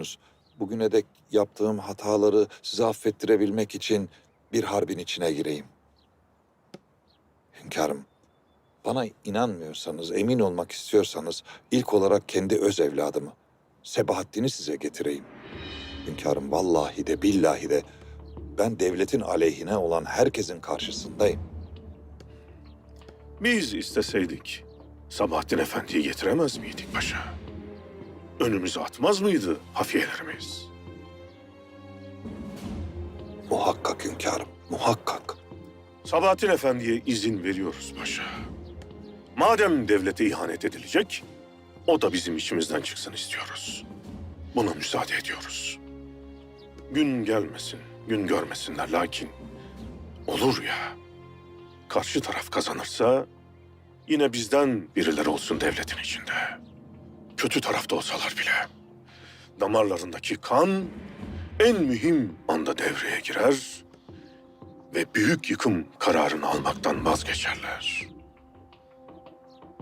biliyorsunuz. Bugüne dek yaptığım hataları size affettirebilmek için bir harbin içine gireyim. Hünkârım, bana inanmıyorsanız, emin olmak istiyorsanız ilk olarak kendi öz evladımı, Sebahattin'i size getireyim. Hünkârım vallahi de billahi de ben devletin aleyhine olan herkesin karşısındayım. Biz isteseydik Sabahattin Efendi'yi getiremez miydik paşa? Önümüze atmaz mıydı hafiyelerimiz? Muhakkak hünkârım, muhakkak. Sabahattin Efendi'ye izin veriyoruz paşa. Madem devlete ihanet edilecek, o da bizim içimizden çıksın istiyoruz. Buna müsaade ediyoruz. Gün gelmesin, gün görmesinler lakin olur ya. Karşı taraf kazanırsa yine bizden birileri olsun devletin içinde. Kötü tarafta olsalar bile damarlarındaki kan en mühim anda devreye girer ve büyük yıkım kararını almaktan vazgeçerler.